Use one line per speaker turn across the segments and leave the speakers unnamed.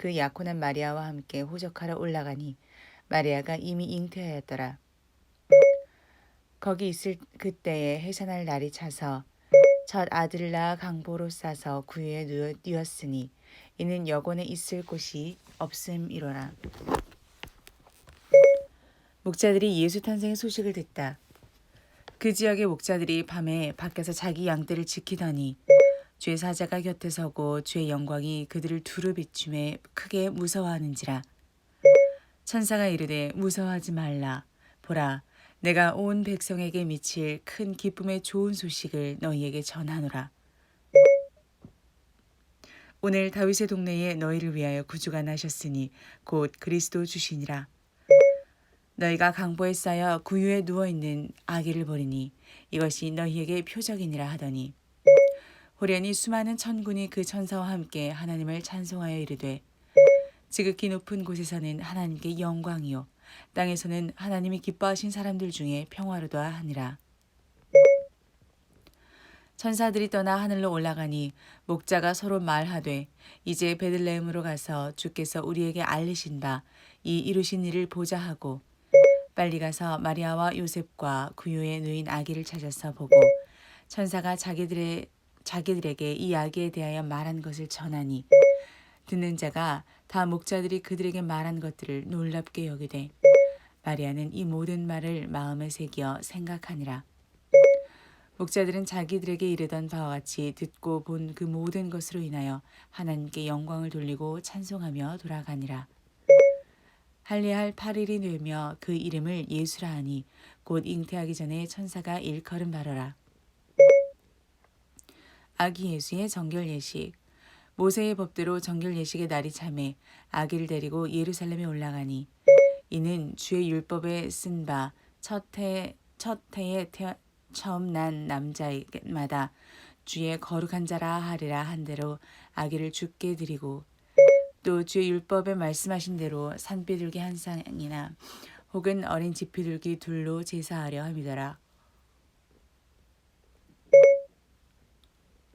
그 약혼한 마리아와 함께 호적하러 올라가니 마리아가 이미 잉태하였더라. 거기 있을 그때에 해산할 날이 차서 첫 아들을 낳아 강보로 싸서 구유에 누웠으니 이는 여곤에 있을 곳이 없음이로라. 목자들이 예수 탄생의 소식을 듣다. 그 지역의 목자들이 밤에 밖에서 자기 양떼를 지키더니 주의 사자가 곁에 서고 주의 영광이 그들을 두루 비춤에 크게 무서워하는지라. 천사가 이르되 무서워하지 말라. 보라, 내가 온 백성에게 미칠 큰 기쁨의 좋은 소식을 너희에게 전하노라. 오늘 다윗의 동네에 너희를 위하여 구주가 나셨으니 곧 그리스도 주시니라. 너희가 강보에 쌓여 구유에 누워 있는 아기를 보리니 이것이 너희에게 표적이니라 하더니 호련히 수많은 천군이 그 천사와 함께 하나님을 찬송하여 이르되 지극히 높은 곳에서는 하나님께 영광이요. 땅에서는 하나님이 기뻐하신 사람들 중에 평화로다 하니라. 천사들이 떠나 하늘로 올라가니 목자가 서로 말하되 이제 베들레헴으로 가서 주께서 우리에게 알리신 바이 이루신 일을 보자 하고 빨리 가서 마리아와 요셉과 구유에 누인 아기를 찾아서 보고 천사가 자기들의 자기들에게 이 아기에 대하여 말한 것을 전하니 듣는 자가 다 목자들이 그들에게 말한 것들을 놀랍게 여기되 마리아는 이 모든 말을 마음에 새겨 생각하니라. 목자들은 자기들에게 이르던 바와 같이 듣고 본 그 모든 것으로 인하여 하나님께 영광을 돌리고 찬송하며 돌아가니라. 할례할 8일이 되며 그 이름을 예수라 하니 곧 잉태하기 전에 천사가 일컬음 바로라. 아기 예수의 정결 예식 모세의 법대로 정결 예식의 날이 참해 아기를 데리고 예루살렘에 올라가니 이는 주의 율법에 쓴 바 첫해 첫 해에 태, 처음 난 남자마다 주의 거룩한 자라 하리라 한 대로 아기를 죽게 드리고 또 주의 율법에 말씀하신 대로 산비둘기 한 쌍이나 혹은 어린 지피둘기 둘로 제사하려 함이더라.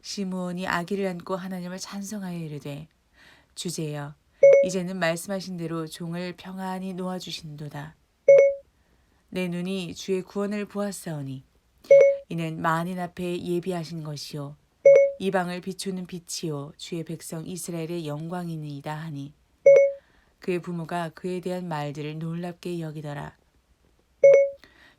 시므온이 아기를 안고 하나님을 찬송하여 이르되 주제여 이제는 말씀하신 대로 종을 평안히 놓아 주신도다. 내 눈이 주의 구원을 보았사오니 이는 만인 앞에 예비하신 것이요 이방을 비추는 빛이요 주의 백성 이스라엘의 영광이니이다 하니 그의 부모가 그에 대한 말들을 놀랍게 여기더라.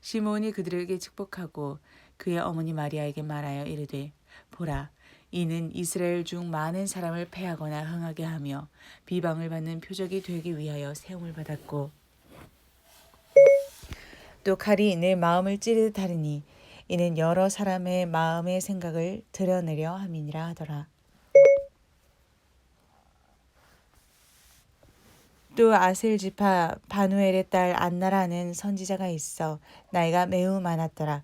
시몬이 그들에게 축복하고 그의 어머니 마리아에게 말하여 이르되 보라 이는 이스라엘 중 많은 사람을 패하거나 흥하게 하며 비방을 받는 표적이 되기 위하여 세움을 받았고 또 칼이 내 마음을 찌르듯 하리니 이는 여러 사람의 마음의 생각을 드러내려 함이니라 하더라. 또 아셀 지파 바누엘의 딸 안나라는 선지자가 있어 나이가 매우 많았더라.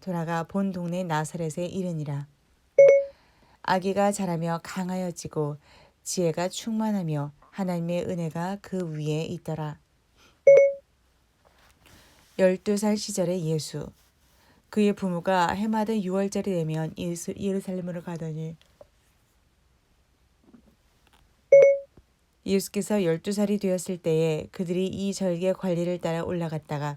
돌아가 본 동네 나사렛에 이르니라. 아기가 자라며 강하여지고 지혜가 충만하며 하나님의 은혜가 그 위에 있더라. 12살 시절의 예수. 그의 부모가 해마다 6월절이 되면 예루살렘으로 가더니 예수께서 12살이 되었을 때에 그들이 이 절기의 관리를 따라 올라갔다가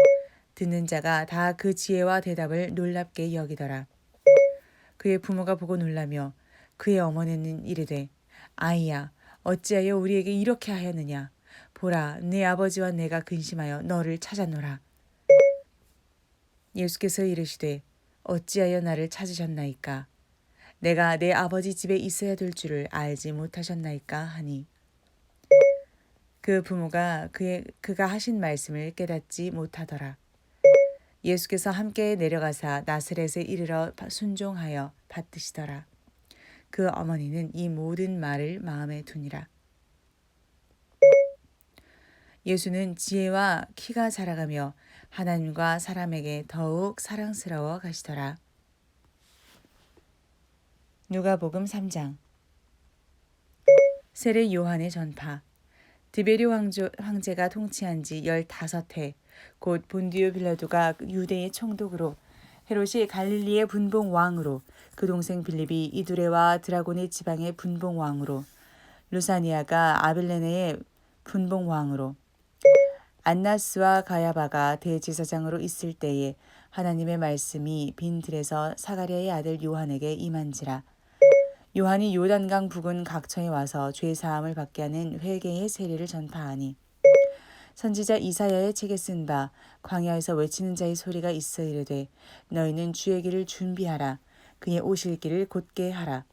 듣는 자가 다 그 지혜와 대답을 놀랍게 여기더라. 그의 부모가 보고 놀라며 그의 어머니는 이르되 아이야 어찌하여 우리에게 이렇게 하였느냐 보라 내 아버지와 내가 근심하여 너를 찾아노라. 예수께서 이르시되 어찌하여 나를 찾으셨나이까 내가 내 아버지 집에 있어야 될 줄을 알지 못하셨나이까 하니 그 부모가 그의 그가 하신 말씀을 깨닫지 못하더라. 예수께서 함께 내려가사 나스렛에 이르러 순종하여 받드시더라. 그 어머니는 이 모든 말을 마음에 두니라. 예수는 지혜와 키가 자라가며 하나님과 사람에게 더욱 사랑스러워 가시더라. 누가복음 3장 세례 요한의 전파 디베리오 황조, 황제가 통치한 지 15해 곧 본디오 빌라도가 유대의 총독으로 헤롯이 갈릴리의 분봉 왕으로 그 동생 빌립이 이두레와 드라곤의 지방의 분봉 왕으로 루사니아가 아빌레네의 분봉 왕으로 안나스와 가야바가 대제사장으로 있을 때에 하나님의 말씀이 빈 들에서 사가랴의 아들 요한에게 임한지라. 요한이 요단강 부근 각처에 와서 죄 사함을 받게 하는 회개의 세례를 전파하니 선지자 이사야의 책에 쓴 바 광야에서 외치는 자의 소리가 있어 이르되 너희는 주의 길을 준비하라. 그의 오실 길을 곧게 하라.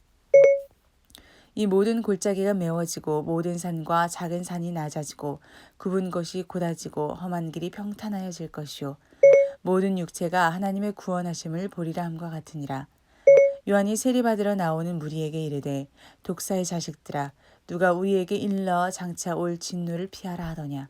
이 모든 골짜기가 메워지고 모든 산과 작은 산이 낮아지고 굽은 것이 곧아지고 험한 길이 평탄하여질 것이요. 모든 육체가 하나님의 구원하심을 보리라 함과 같으니라. 요한이 세리받으러 나오는 무리에게 이르되 독사의 자식들아 누가 우리에게 일러 장차 올 진노를 피하라 하더냐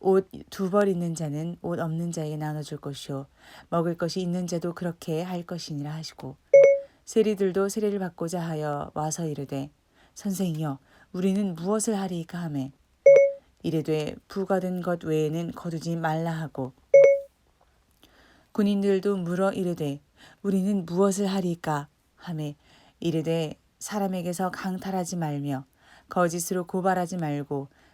옷 두 벌 있는 자는 옷 없는 자에게 나눠줄 것이요. 먹을 것이 있는 자도 그렇게 할 것이니라 하시고. 세리들도 세례를 받고자 하여 와서 이르되 선생이여 우리는 무엇을 하리이까 하매? 이르되 부가 된 것 외에는 거두지 말라 하고. 군인들도 물어 이르되 우리는 무엇을 하리까 하매? 이르되 사람에게서 강탈하지 말며 거짓으로 고발하지 말고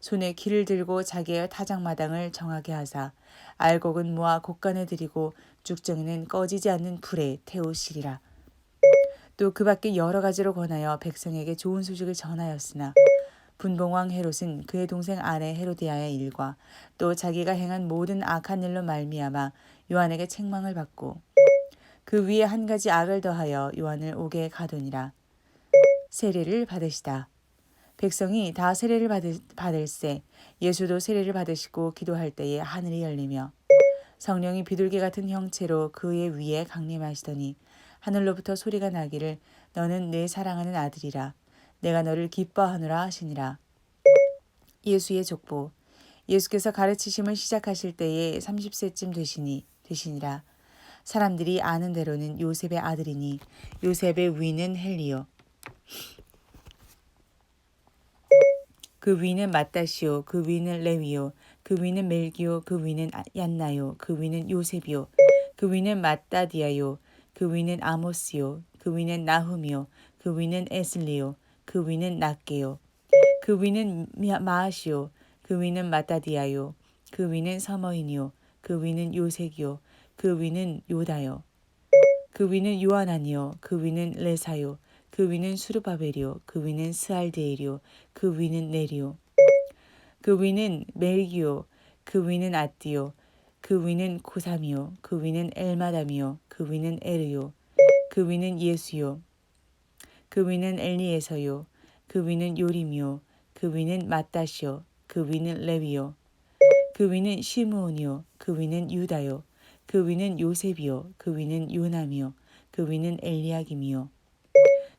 손에 길을 들고 자기의 타작마당을 정하게 하사 알곡은 모아 곡간에 들이고 죽정이는 꺼지지 않는 불에 태우시리라. 또 그 밖에 여러 가지로 권하여 백성에게 좋은 소식을 전하였으나 분봉왕 헤롯은 그의 동생 아내 헤로디아의 일과 또 자기가 행한 모든 악한 일로 말미암아 요한에게 책망을 받고 그 위에 한 가지 악을 더하여 요한을 옥에 가두니라. 세례를 받으시다. 백성이 다 세례를 받을, 받을세 예수도 세례를 받으시고 기도할 때에 하늘이 열리며 성령이 비둘기 같은 형체로 그의 위에 강림하시더니 하늘로부터 소리가 나기를 너는 내 사랑하는 아들이라 내가 너를 기뻐하노라 하시니라. 예수의 족보 예수께서 가르치심을 시작하실 때에 30세쯤 되시니 되시니라. 사람들이 아는 대로는 요셉의 아들이니 요셉의 위는 헬리요. 그 위는 마따시오 그 위는 레위요 그 위는 멜기요 그 위는 아- 얀나요 그 위는 요셉이요 그 위는 마따디아요 그 위는 아모스요 그 위는 나훔이요 그 위는 에슬리요 그 위는 낫게요 그 위는 미- 마아시요 그 위는 마따디아요 그 위는 서머인이요 그 위는 요색이요 그 위는 요다요 그 위는 요하나니요 그 위는 레사요 그 위는 수르바벨이요 그 위는 스알데일이요 그 위는 네리요 그 위는 멜기요 그 위는 아띠요 그 위는 고삼이요 그 위는 엘마담이요 그 위는 에르요 그 위는 예수요 그 위는 엘리에서요 그 위는 요림이요 그 위는 마따시요 그 위는 레위요 그 위는 시므온이요 그 위는 유다요 그 위는 요셉이요 그 위는 요남이요 그 위는 엘리야김이요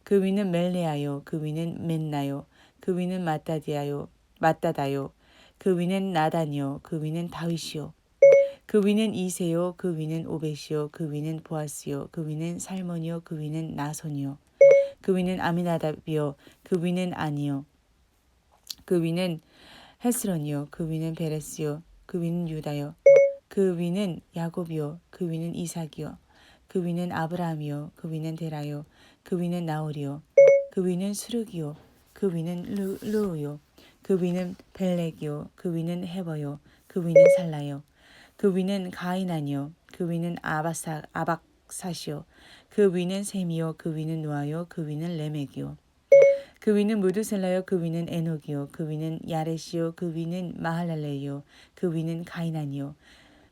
그 위는 멜레아요 그 위는 맨나요 그 위는 마따디아요 마따다요 그 위는 나단이요 그 위는 다윗이요 그 위는 이세요 그 위는 오벳이요 그 위는 보아스요 그 위는 살몬이요 그 위는 나손이요 그 위는 아미나답이요 그 위는 아니요 그 위는 헤스론이요 그 위는 베레스요 그 위는 유다요 그 위는 야곱이요 그 위는 이삭이요 그 위는 아브라함이요 그 위는 데라요 그 위는 나홀이요 그 위는 수르기요 그 위는 루, 루요 그 위는 벨렉이요 그 위는 헤버요 그 위는 살라요 그 위는 가이난이요 그 위는 아바사 아박사시요 그 위는 셈이요 그 위는 노아요 그 위는 레멕이요 그 위는 무드셀라요 그 위는 에녹이요 그 위는 야레시요 그 위는 마할랄레요 그 위는 가이난이요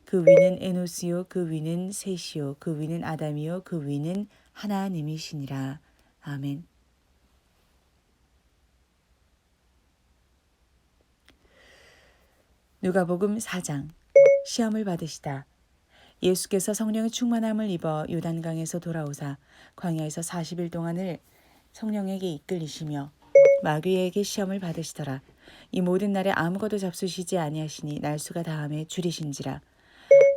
그 위는 에노스요 그 위는 셋이요 그 위는 아담이요 그 위는 하나님이시니라 아멘. 누가복음 4장 시험을 받으시다. 예수께서 성령의 충만함을 입어 요단강에서 돌아오사 광야에서 40일 동안을 성령에게 이끌리시며 마귀에게 시험을 받으시더라. 이 모든 날에 아무것도 잡수시지 아니하시니 날수가 다함에 줄이신지라.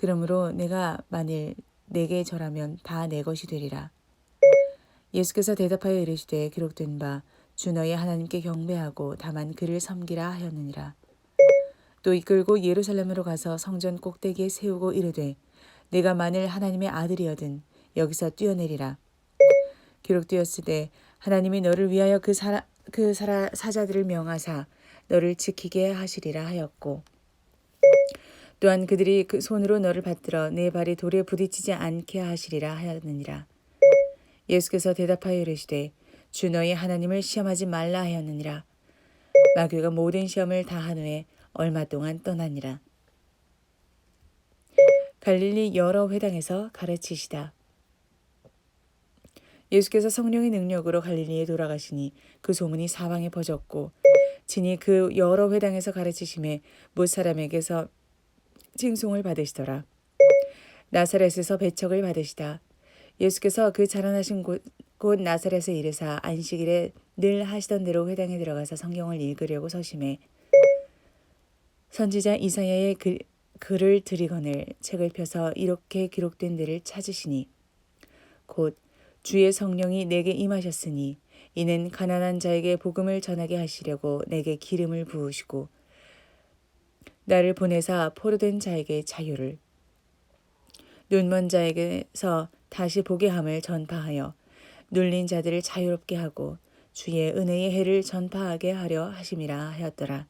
그러므로 내가 만일 내게 절하면 다 내 것이 되리라. 예수께서 대답하여 이르시되 기록된 바 주 너의 하나님께 경배하고 다만 그를 섬기라 하였느니라. 또 이끌고 예루살렘으로 가서 성전 꼭대기에 세우고 이르되 내가 만일 하나님의 아들이어든 여기서 뛰어내리라. 기록되었으되 하나님이 너를 위하여 그 사라 그 사라 사자들을 명하사 너를 지키게 하시리라 하였고 또한 그들이 그 손으로 너를 받들어 내 발이 돌에 부딪히지 않게 하시리라 하였느니라. 예수께서 대답하여 이르시되 주 너희 하나님을 시험하지 말라 하였느니라. 마귀가 모든 시험을 다한 후에 얼마 동안 떠나니라. 갈릴리 여러 회당에서 가르치시다. 예수께서 성령의 능력으로 갈릴리에 돌아가시니 그 소문이 사방에 퍼졌고 진이 그 여러 회당에서 가르치심에 못 사람에게서 칭송을 받으시더라. 나사렛에서 배척을 받으시다. 예수께서 그 자라나신 곳, 곧 나사렛에 이르사 안식일에 늘 하시던 대로 회당에 들어가서 성경을 읽으려고 서심해 선지자 이사야의 글, 글을 들이거늘 책을 펴서 이렇게 기록된 데를 찾으시니 곧 주의 성령이 내게 임하셨으니 이는 가난한 자에게 복음을 전하게 하시려고 내게 기름을 부으시고 나를 보내사 포로된 자에게 자유를 눈먼 자에게서 다시 보게 함을 전파하여 눌린 자들을 자유롭게 하고 주의 은혜의 해를 전파하게 하려 하심이라 하였더라.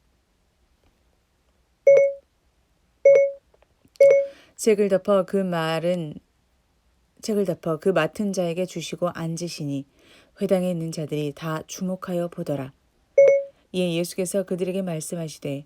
책을 덮어 그 말은 책을 덮어 그 맡은 자에게 주시고 앉으시니 회당에 있는 자들이 다 주목하여 보더라. 이에 예수께서 그들에게 말씀하시되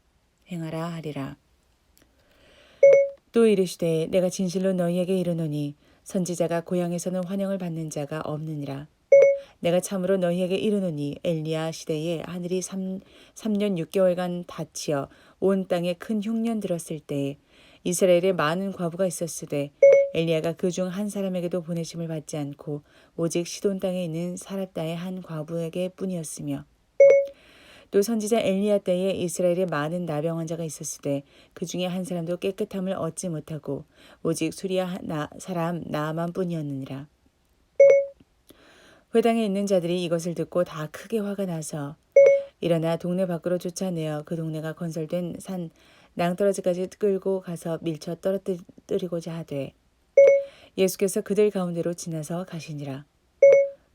행하라 하리라. 또 이르시되 내가 진실로 너희에게 이르노니 선지자가 고향에서는 환영을 받는 자가 없느니라. 내가 참으로 너희에게 이르노니 엘리야 시대에 하늘이 3, 3년 6개월간 닫히어 온 땅에 큰 흉년 들었을 때에 이스라엘에 많은 과부가 있었으되 엘리야가 그 중 한 사람에게도 보내심을 받지 않고 오직 시돈 땅에 있는 사랍다의 한 과부에게 뿐이었으며 또 선지자 엘리야 때에 이스라엘에 많은 나병 환자가 있었으되 그 중에 한 사람도 깨끗함을 얻지 못하고 오직 수리아 나, 사람 나만 뿐이었느니라. 회당에 있는 자들이 이것을 듣고 다 크게 화가 나서 일어나 동네 밖으로 쫓아내어 그 동네가 건설된 산 낭떠러지까지 끌고 가서 밀쳐 떨어뜨리고자 하되 예수께서 그들 가운데로 지나서 가시니라.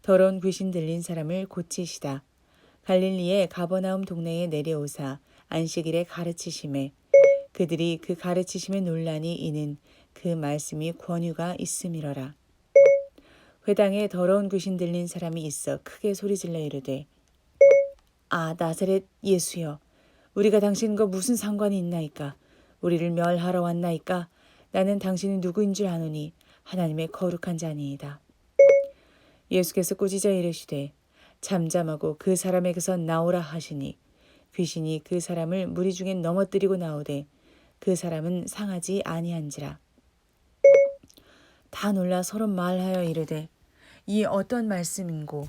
더러운 귀신 들린 사람을 고치시다. 갈릴리의 가버나움 동네에 내려오사 안식일에 가르치심에 그들이 그 가르치심에 논란이 이는 그 말씀이 권유가 있음이러라. 회당에 더러운 귀신 들린 사람이 있어 크게 소리질러 이르되 아 나사렛 예수여 우리가 당신과 무슨 상관이 있나이까 우리를 멸하러 왔나이까 나는 당신이 누구인 줄 아노니 하나님의 거룩한 자니이다. 예수께서 꾸짖어 이르시되 잠잠하고 그 사람에게서 나오라 하시니 귀신이 그 사람을 무리 중에 넘어뜨리고 나오되 그 사람은 상하지 아니한지라. 다 놀라 서로 말하여 이르되 이 어떤 말씀인고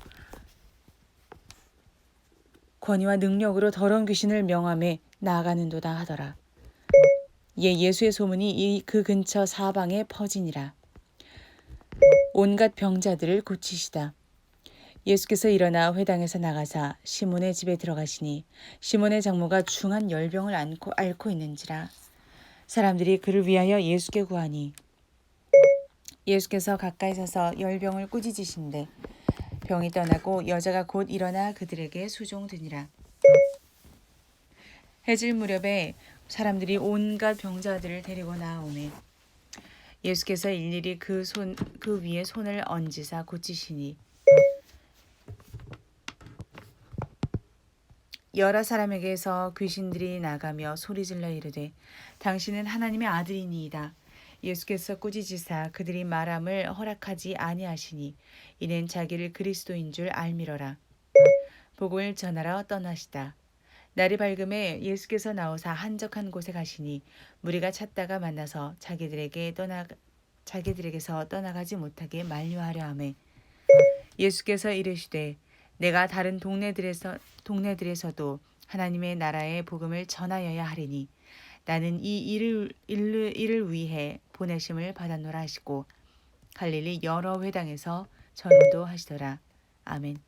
권위와 능력으로 더러운 귀신을 명함에 나아가는도다 하더라. 예 예수의 소문이 이 그 근처 사방에 퍼지니라. 온갖 병자들을 고치시다. 예수께서 일어나 회당에서 나가사 시몬의 집에 들어가시니 시몬의 장모가 중한 열병을 앓고, 앓고 있는지라. 사람들이 그를 위하여 예수께 구하니 예수께서 가까이 서서 열병을 꾸짖으신데 병이 떠나고 여자가 곧 일어나 그들에게 수종드니라. 해질 무렵에 사람들이 온갖 병자들을 데리고 나오매 예수께서 일일이 그 손 그 위에 손을 얹으사 고치시니 여러 사람에게서 귀신들이 나가며 소리질러 이르되 당신은 하나님의 아들이니이다. 예수께서 꾸짖으사 그들이 말함을 허락하지 아니하시니 이는 자기를 그리스도인 줄 알미러라. 복을 전하러 떠나시다. 날이 밝음에 예수께서 나오사 한적한 곳에 가시니 무리가 찾다가 만나서 자기들에게 떠나 자기들에게서 떠나가지 못하게 만류하려 하매 예수께서 이르시되 내가 다른 동네들에서 동네들에서도 하나님의 나라의 복음을 전하여야 하리니 나는 이 일을, 일을, 일을 위해 보내심을 받았노라 하시고 갈릴리 여러 회당에서 전도하시더라. 아멘.